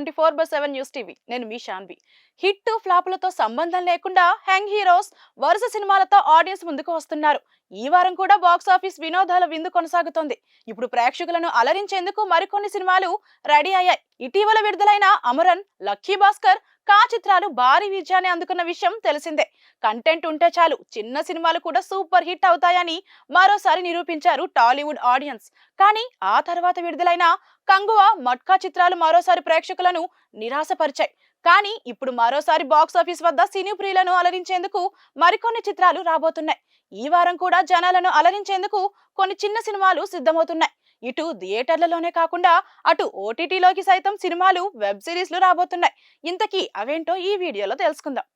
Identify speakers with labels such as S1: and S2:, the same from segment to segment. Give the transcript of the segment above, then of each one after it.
S1: Twenty four by seven news TV. నేను మీ Shanvi hit ఫ్లాపులతో సంబంధం లేకుండా హ్యాంగ్ హీరోస్ వరుస సినిమాలతో ఆడియన్స్ ముందుకు వస్తున్నారు. ఈ వారం కూడా బాక్స్ ఆఫీస్ వినోదాల విందు కొనసాగుతోంది. ఇప్పుడు ప్రేక్షకులను అలరించేందుకు మరికొన్ని సినిమాలు రెడీ అయ్యాయి. ఇటీవల విడుదలైన అమరన్ లక్కీ భాస్కర్ కా చిత్రాలు భారీ విజయాన్ని అందుకున్న విషయం తెలిసిందే. కంటెంట్ ఉంటే చాలు చిన్న సినిమాలు కూడా సూపర్ హిట్ అవుతాయని మరోసారి నిరూపించారు టాలీవుడ్ ఆడియన్స్. కానీ ఆ తర్వాత విడుదలైన కంగువ మట్కా చిత్రాలు మరోసారి ప్రేక్షకులను నిరాశపరిచాయి. కానీ ఇప్పుడు మరోసారి బాక్స్ ఆఫీస్ వద్ద సినీ ప్రియులను అలరించేందుకు మరికొన్ని చిత్రాలు రాబోతున్నాయి. ఈ వారం కూడా జనాలను అలరించేందుకు కొన్ని చిన్న సినిమాలు సిద్ధమవుతున్నాయి. ఇటు థియేటర్లలోనే కాకుండా అటు ఓటీటీలోకి సైతం సినిమాలు వెబ్ సిరీస్లు రాబోతున్నాయి. ఇంతకీ అవేంటో ఈ వీడియోలో తెలుసుకుందాం.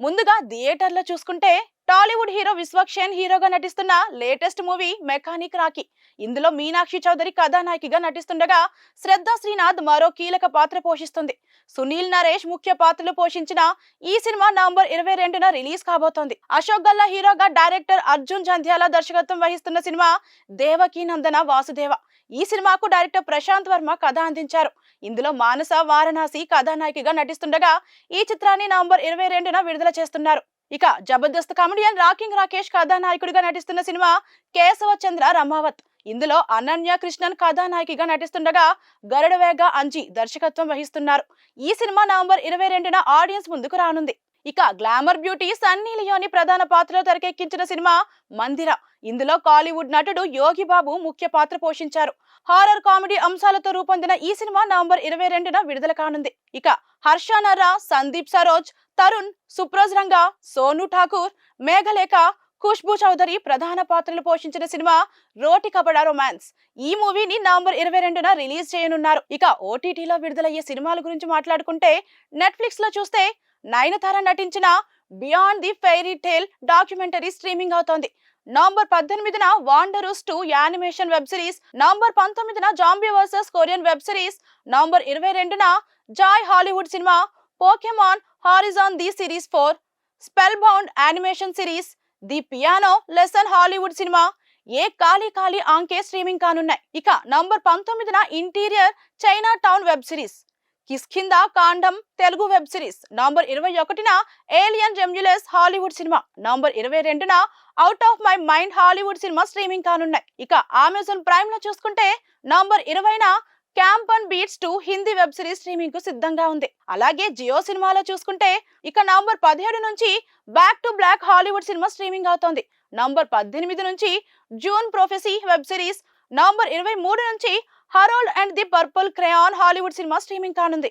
S1: ముందుగా థియేటర్లో చూసుకుంటే టాలీవుడ్ హీరో విశ్వక్షేన్ హీరోగా నటిస్తున్న లేటెస్ట్ మూవీ మెకానిక్ రాకీ ఇందులో మీనాక్షి చౌదరి కథానాయకిగా నటిస్తుండగా శ్రద్ధా శ్రీనాథ్ మరో కీలక పాత్ర పోషిస్తుంది. సునీల్ నరేష్ ముఖ్య పాత్రలు పోషించిన ఈ సినిమా నవంబర్ ఇరవై రెండున రిలీజ్ కాబోతోంది. అశోక్ గల్లా హీరోగా డైరెక్టర్ అర్జున్ జంధ్యాల దర్శకత్వం వహిస్తున్న సినిమా దేవకీ నందన వాసుదేవ. ఈ సినిమాకు డైరెక్టర్ ప్రశాంత్ వర్మ కథ అందించారు. ఇందులో మానస వారణాసి కథానాయకిగా నటిస్తుండగా ఈ చిత్రాన్ని నవంబర్ ఇరవై రెండున విడుదల చేస్తున్నారు. ఇక జబర్దస్త్ కమెడియన్ రాకింగ్ రాకేష్ కథానాయకుడిగా నటిస్తున్న సినిమా కేశవ చంద్ర రమావత్. ఇందులో అనన్య కృష్ణన్ కథానాయకిగా నటిస్తుండగా గరుడవేగ అంజి దర్శకత్వం వహిస్తున్నారు. ఈ సినిమా నవంబర్ ఇరవై రెండున ఆడియన్స్ ముందుకు రానుంది. ఇక గ్లామర్ బ్యూటీ సన్నీ లియోని ప్రధాన పాత్రలో తెరకెక్కించిన సినిమా మందిర. ఇందులో కాలీవుడ్ నటుడు యోగి బాబు ముఖ్య పాత్ర పోషించారు. హారర్ కామెడీ అంశాలతో రూపొందిన ఈ సినిమా నవంబర్ ఇరవై రెండున విడుదల కానుంది. ఇక హర్ష నర్రా సందీప్ సరోజ్ తరుణ్ సుప్రోజ్ రంగా సోను ఠాకూర్ మేఘలేఖ ఖుష్బూ చౌదరి ప్రధాన పాత్రలు పోషించిన సినిమా రోటి కబడా రొమాన్స్. ఈ మూవీని నవంబర్ ఇరవై రెండున రిలీజ్ చేయనున్నారు. ఇక ఓటీటీలో విడుదలయ్యే సినిమాల గురించి మాట్లాడుకుంటే నెట్ఫ్లిక్స్లో చూస్తే నయనతార నటించిన beyond the fairy tale documentary streaming అవుతోంది. నవంబర్ పద్దెనిమిదిన Wonderoos two animation web series November పంతొమ్మిదిన zombie versus Korean web series November ఇరవై రెండున joy Hollywood cinema Pokemon horizon the series four Spellbound animation series, series the piano lesson Hollywood cinema Yeh Kaali Kaali Ankhein streaming కానున్నాయి ఇక November పంతొమ్మిదిన interior Chinatown web series Kishkindha Kaandam Telugu web series November ఇరవై ఒకటిన alien జెమ్యులెస్ Hollywood cinema November ఇరవై రెండున out of my mind Hollywood cinema streaming కానున్నాయి ఇక అమెజాన్ ప్రైమ్లో చూసుకుంటే నంబర్ ఇరవైన campus beats two Hindi web series స్ట్రీమింగ్కు సిద్ధంగా ఉంది. అలాగే జియో సినిమాలో చూసుకుంటే ఇక నవంబర్ పదిహేడు నుంచి back to black Hollywood cinema streaming అవుతోంది. నవంబర్ పద్దెనిమిది నుంచి Dune prophecy web series November ఇరవై మూడు నుంచి Harold and the purple crayon Hollywood cinema streaming కానుంది.